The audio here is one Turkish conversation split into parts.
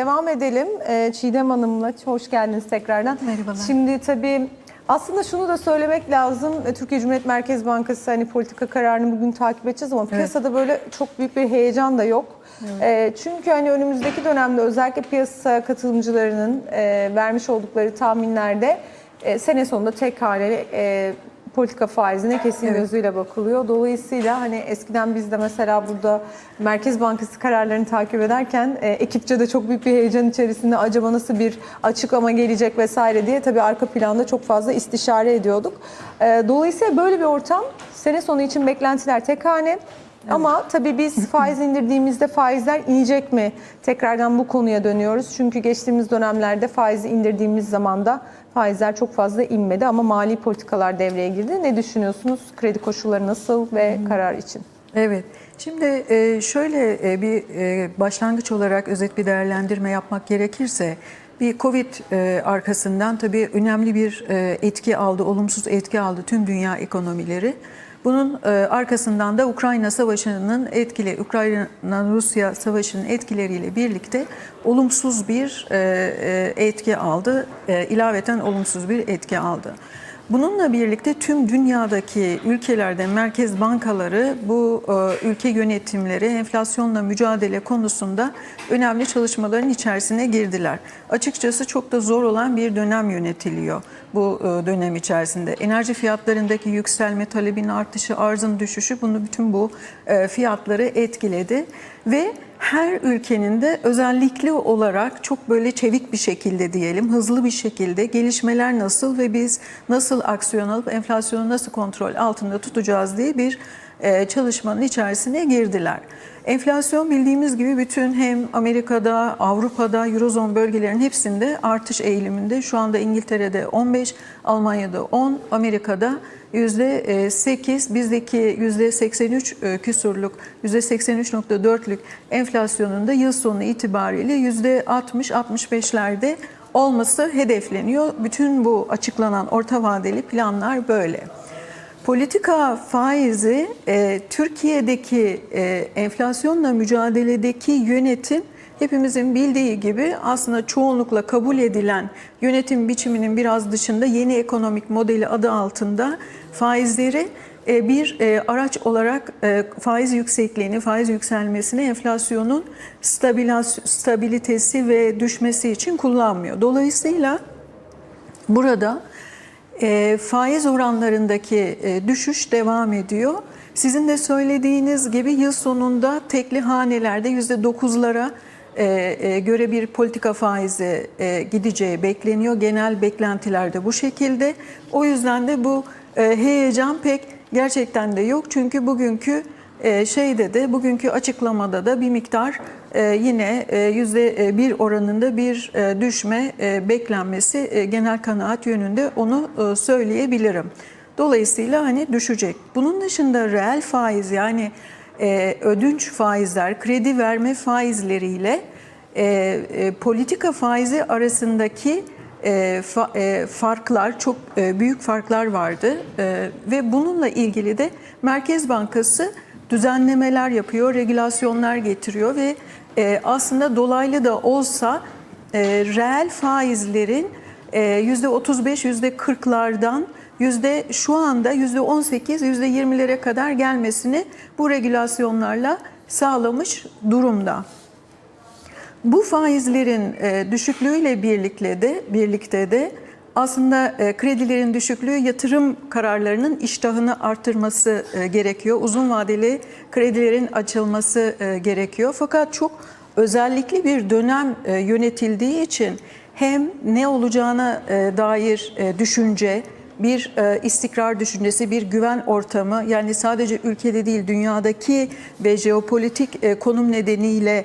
Devam edelim Ee, Çiğdem Hanım'la. Hoş geldiniz tekrardan. Merhabalar. Şimdi tabii aslında şunu da söylemek lazım. Türkiye Cumhuriyet Merkez Bankası hani politika kararını bugün takip edeceğiz ama piyasada böyle çok büyük bir heyecan da yok. Ee, çünkü hani önümüzdeki dönemde özellikle piyasa katılımcılarının e, vermiş oldukları tahminlerde e, sene sonunda tek haneli e, politika faizine kesin Evet. gözüyle bakılıyor. Dolayısıyla hani eskiden biz de mesela burada Merkez Bankası kararlarını takip ederken e, ekipçe de çok büyük bir heyecan içerisinde acaba nasıl bir açıklama gelecek vesaire diye tabii arka planda çok fazla istişare ediyorduk. E, dolayısıyla böyle bir ortam sene sonu için beklentiler tek hane. Ama tabii biz faiz indirdiğimizde faizler inecek mi? Tekrardan bu konuya dönüyoruz. Çünkü geçtiğimiz dönemlerde faizi indirdiğimiz zaman da faizler çok fazla inmedi ama mali politikalar devreye girdi. Ne düşünüyorsunuz? Kredi koşulları nasıl ve karar için? Evet. Şimdi e, şöyle e, bir e, başlangıç olarak özet bir değerlendirme yapmak gerekirse bir Covid arkasından tabii önemli bir etki aldı, olumsuz etki aldı tüm dünya ekonomileri. Bunun e, arkasından da Ukrayna Savaşı'nın etkili, Ukrayna-Rusya Savaşı'nın etkileriyle birlikte olumsuz bir e, e, etki aldı, e, ilaveten olumsuz bir etki aldı. Bununla birlikte tüm dünyadaki ülkelerde merkez bankaları bu e, ülke yönetimleri enflasyonla mücadele konusunda önemli çalışmaların içerisine girdiler. Açıkçası çok da zor olan bir dönem yönetiliyor bu e, dönem içerisinde. Enerji fiyatlarındaki yükselme, talebin artışı, arzın düşüşü bunu bütün bu e, fiyatları etkiledi ve her ülkenin de özellikli olarak çok böyle çevik bir şekilde diyelim, hızlı bir şekilde gelişmeler nasıl ve biz nasıl aksiyon alıp enflasyonu nasıl kontrol altında tutacağız diye bir çalışmanın içerisine girdiler. Enflasyon bildiğimiz gibi bütün hem Amerika'da, Avrupa'da, Eurozone bölgelerinin hepsinde artış eğiliminde. Şu anda İngiltere'de 15, Almanya'da 10, Amerika'da %8, bizdeki %83 küsurluk, %83.4'lük enflasyonun da yıl sonu itibariyle %60-65'lerde olması hedefleniyor. Bütün bu açıklanan orta vadeli planlar böyle. Politika faizi e, Türkiye'deki e, enflasyonla mücadeledeki yönetim hepimizin bildiği gibi aslında çoğunlukla kabul edilen yönetim biçiminin biraz dışında yeni ekonomik modeli adı altında faizleri e, bir e, araç olarak e, faiz yüksekliğini, faiz yükselmesini enflasyonun stabilitesi ve düşmesi için kullanmıyor. Dolayısıyla burada e, faiz oranlarındaki e, düşüş devam ediyor. Sizin de söylediğiniz gibi yıl sonunda tekli hanelerde %9'lara e, e, göre bir politika faizi e, gideceği bekleniyor. Genel beklentiler de bu şekilde. O yüzden de bu e, heyecan pek gerçekten de yok. Çünkü bugünkü e, şeyde de bugünkü açıklamada da bir miktar yine e, yüzde e, bir oranında bir e, düşme e, beklenmesi e, genel kanaat yönünde onu e, söyleyebilirim. Dolayısıyla hani düşecek. Bunun dışında reel faiz yani e, ödünç faizler, kredi verme faizleriyle e, e, politika faizi arasındaki e, fa- e, farklar çok e, büyük farklar vardı E, ve bununla ilgili de Merkez Bankası düzenlemeler yapıyor, regülasyonlar getiriyor ve e, aslında dolaylı da olsa e, reel faizlerin e, %35, %40'lardan yüzde şu anda yüzde 18, yüzde 20'lere kadar gelmesini bu regülasyonlarla sağlamış durumda. Bu faizlerin e, düşüklüğüyle birlikte de birlikte de aslında e, kredilerin düşüklüğü yatırım kararlarının iştahını artırması e, gerekiyor. Uzun vadeli kredilerin açılması e, gerekiyor. Fakat çok özellikli bir dönem yönetildiği için hem ne olacağına dair düşünce, bir istikrar düşüncesi, bir güven ortamı yani sadece ülkede değil dünyadaki ve jeopolitik konum nedeniyle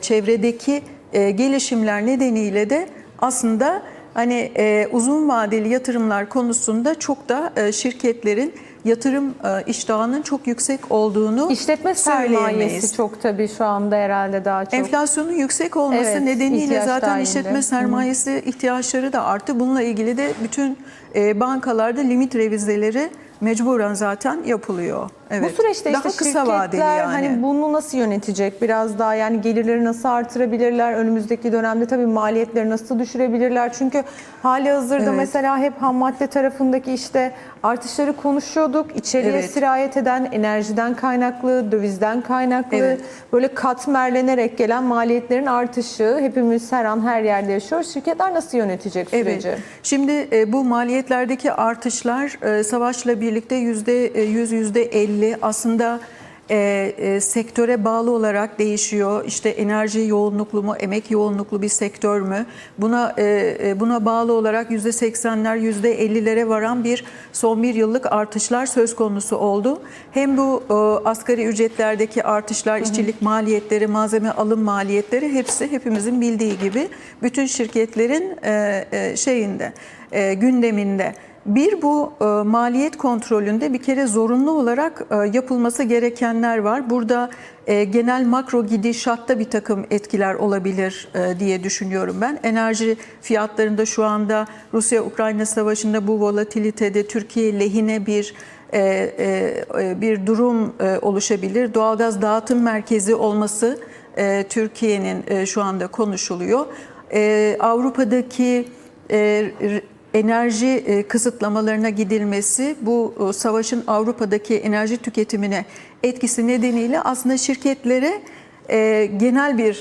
çevredeki gelişimler nedeniyle de aslında hani e, uzun vadeli yatırımlar konusunda çok da e, şirketlerin yatırım e, iştahının çok yüksek olduğunu İşletme sermayesi çok tabii şu anda herhalde daha çok. Enflasyonun yüksek olması Evet, nedeniyle zaten dahilinde. işletme sermayesi ihtiyaçları da arttı. Bununla ilgili de bütün e, bankalarda limit revizeleri mecburen zaten yapılıyor. Evet. Bu süreçte daha işte kısa vadeli şirketler hani yani. hani bunu nasıl yönetecek? Biraz daha yani gelirleri nasıl artırabilirler? Önümüzdeki dönemde tabii maliyetleri nasıl düşürebilirler? Çünkü hali hazırda evet. mesela hep ham madde tarafındaki işte artışları konuşuyorduk. İçeriye evet. sirayet eden enerjiden kaynaklı, dövizden kaynaklı evet. böyle katmerlenerek gelen maliyetlerin artışı hepimiz her an her yerde yaşıyoruz. Şirketler nasıl yönetecek süreci? Evet. Şimdi e, bu maliyetlerdeki artışlar e, savaşla birlikte %100 %50 e, belli. Aslında e, e, sektöre bağlı olarak değişiyor. İşte enerji yoğunluklu mu, emek yoğunluklu bir sektör mü? Buna e, e, buna bağlı olarak yüzde seksenler, yüzde ellilere varan bir son bir yıllık artışlar söz konusu oldu. Hem bu e, asgari ücretlerdeki artışlar, Hı-hı. işçilik maliyetleri, malzeme alım maliyetleri hepsi hepimizin bildiği gibi bütün şirketlerin e, e, şeyinde e, gündeminde. Bir bu e, maliyet kontrolünde bir kere zorunlu olarak e, yapılması gerekenler var. Burada e, genel makro gidişatta bir takım etkiler olabilir e, diye düşünüyorum ben. Enerji fiyatlarında şu anda Rusya-Ukrayna savaşında bu volatilitede Türkiye lehine bir e, e, e, bir durum e, oluşabilir. Doğalgaz dağıtım merkezi olması e, Türkiye'nin e, şu anda konuşuluyor. E, Avrupa'daki e, enerji e, kısıtlamalarına gidilmesi bu e, savaşın Avrupa'daki enerji tüketimine etkisi nedeniyle aslında şirketlere e, genel bir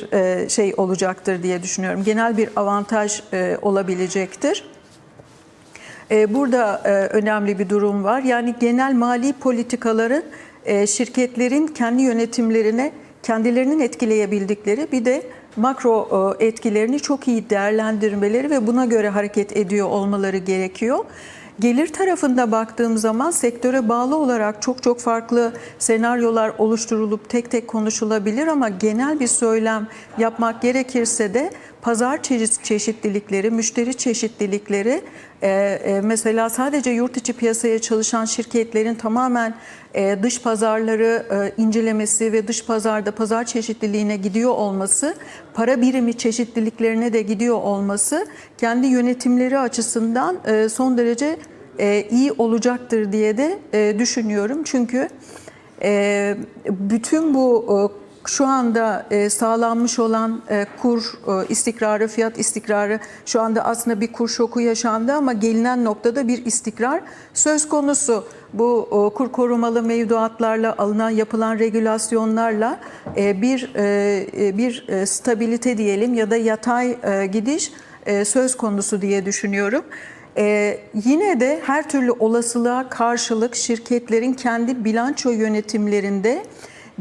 şey olacaktır diye düşünüyorum. Genel bir avantaj olabilecektir. Burada önemli bir durum var. Yani genel mali politikaların şirketlerin kendi yönetimlerine kendilerinin etkileyebildikleri bir de makro e, etkilerini çok iyi değerlendirmeleri ve buna göre hareket ediyor olmaları gerekiyor. Gelir tarafında baktığım zaman sektöre bağlı olarak çok çok farklı senaryolar oluşturulup tek tek konuşulabilir ama genel bir söylem yapmak gerekirse de pazar çeşit- çeşitlilikleri, müşteri çeşitlilikleri e, e, mesela sadece yurt içi piyasaya çalışan şirketlerin tamamen e, dış pazarları incelemesi ve dış pazarda pazar çeşitliliğine gidiyor olması, para birimi çeşitliliklerine de gidiyor olması kendi yönetimleri açısından son derece iyi olacaktır diye de düşünüyorum. Çünkü bütün bu şu anda e, sağlanmış olan e, kur e, istikrarı, fiyat istikrarı şu anda aslında bir kur şoku yaşandı ama gelinen noktada bir istikrar söz konusu. Bu kur korumalı mevduatlarla alınan yapılan regülasyonlarla bir bir stabilite diyelim ya da yatay gidiş söz konusu diye düşünüyorum. Ee, yine de her türlü olasılığa karşılık şirketlerin kendi bilanço yönetimlerinde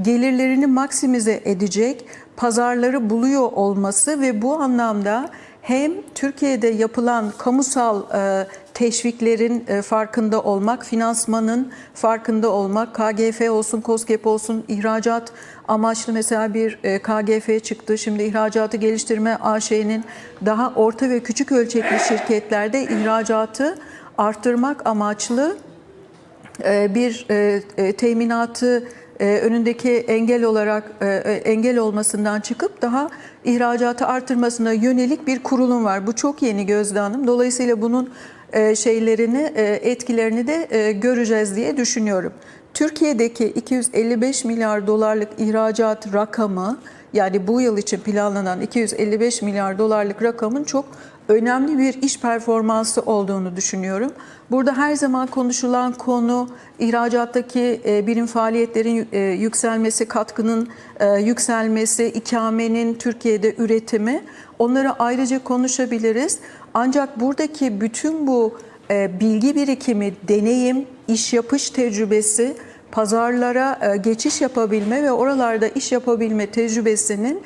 gelirlerini maksimize edecek pazarları buluyor olması ve bu anlamda hem Türkiye'de yapılan kamusal e, teşviklerin e, farkında olmak, finansmanın farkında olmak, KGF olsun, KOSGEB olsun, ihracat amaçlı mesela bir e, KGF çıktı. Şimdi ihracatı geliştirme AŞ'nin daha orta ve küçük ölçekli şirketlerde ihracatı arttırmak amaçlı bir teminatı e, önündeki engel olarak e, e, engel olmasından çıkıp daha ihracatı artırmasına yönelik bir kurulum var. Bu çok yeni Gözde Hanım. Dolayısıyla bunun şeylerini, etkilerini de göreceğiz diye düşünüyorum. Türkiye'deki 255 milyar dolarlık ihracat rakamı yani bu yıl için planlanan 255 milyar dolarlık rakamın çok önemli bir iş performansı olduğunu düşünüyorum. Burada her zaman konuşulan konu ihracattaki e, birim faaliyetlerin e, yükselmesi, katkının e, yükselmesi, ikamenin Türkiye'de üretimi. Onları ayrıca konuşabiliriz. Ancak buradaki bütün bu bilgi birikimi, deneyim, iş yapış tecrübesi pazarlara geçiş yapabilme ve oralarda iş yapabilme tecrübesinin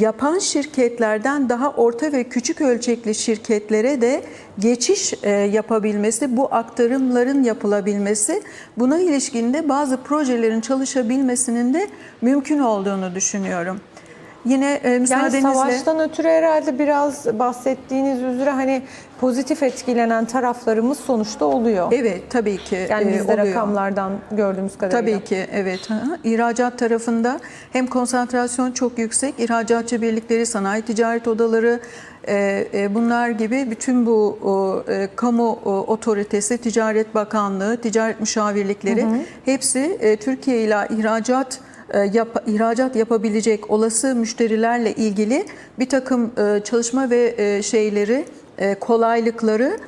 yapan şirketlerden daha orta ve küçük ölçekli şirketlere de geçiş e, yapabilmesi, bu aktarımların yapılabilmesi, buna ilişkin de bazı projelerin çalışabilmesinin de mümkün olduğunu düşünüyorum. Yine e, Yani müsaadenizle savaştan ötürü herhalde biraz bahsettiğiniz üzere hani pozitif etkilenen taraflarımız sonuçta oluyor. evet tabii ki Yani e, biz de oluyor. rakamlardan gördüğümüz kadarıyla. Tabii ki evet. Hı hı. İhracat tarafında hem konsantrasyon çok yüksek, ihracatçı birlikleri, sanayi ticaret odaları e, e, bunlar gibi bütün bu kamu otoritesi, Ticaret Bakanlığı, ticaret müşavirlikleri hepsi e, Türkiye ile ihracat yap, ihracat yapabilecek olası müşterilerle ilgili bir takım e, çalışma ve e, şeyleri, e, kolaylıkları,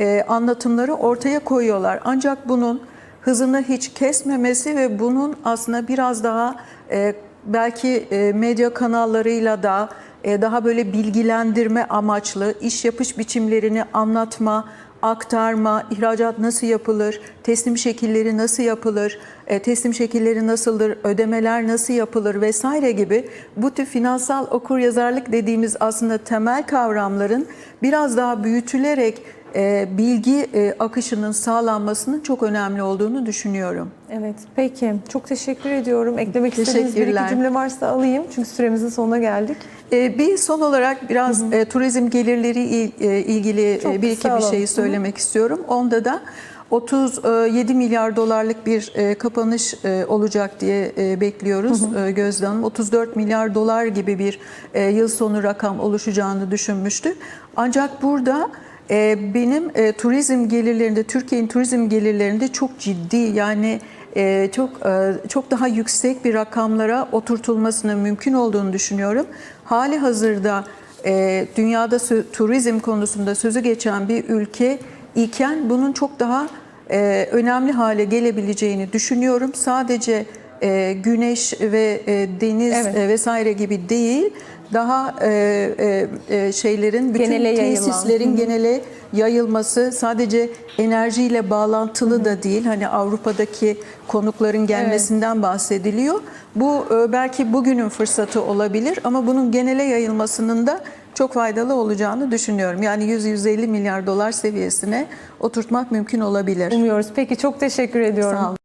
e, anlatımları ortaya koyuyorlar. Ancak bunun hızını hiç kesmemesi ve bunun aslında biraz daha e, belki e, medya kanallarıyla da e, daha böyle bilgilendirme amaçlı iş yapış biçimlerini anlatma, aktarma, ihracat nasıl yapılır, teslim şekilleri nasıl yapılır, e, teslim şekilleri nasıldır, ödemeler nasıl yapılır vesaire gibi bu tür finansal okuryazarlık dediğimiz aslında temel kavramların biraz daha büyütülerek e, bilgi e, akışının sağlanmasının çok önemli olduğunu düşünüyorum. Evet, peki. Çok teşekkür ediyorum. Eklemek istediğiniz bir iki cümle varsa alayım. Çünkü süremizin sonuna geldik. E, Bir son olarak biraz e, turizm gelirleri il- e, ilgili Çok e, bir iki bir şeyi söylemek istiyorum. Onda da 37 milyar dolarlık bir kapanış olacak diye bekliyoruz e, Gözde Hanım. 34 milyar dolar gibi bir yıl sonu rakam oluşacağını düşünmüştük. Ancak burada benim turizm gelirlerinde, Türkiye'nin turizm gelirlerinde çok ciddi yani çok e, çok daha yüksek bir rakamlara oturtulmasının mümkün olduğunu düşünüyorum. Hali hazırda e, dünyada turizm konusunda sözü geçen bir ülke iken bunun çok daha e, önemli hale gelebileceğini düşünüyorum. Sadece güneş ve deniz Evet. vesaire gibi değil, daha e, e, e, şeylerin bütün Genele yayılan. tesislerin genele yayılması sadece enerjiyle bağlantılı da değil. Hani Avrupa'daki konukların gelmesinden bahsediliyor. Bu e, belki bugünün fırsatı olabilir ama bunun genele yayılmasının da çok faydalı olacağını düşünüyorum. Yani 100-150 milyar dolar seviyesine oturtmak mümkün olabilir. Umuyoruz. Peki çok teşekkür ediyorum. Sağ olun.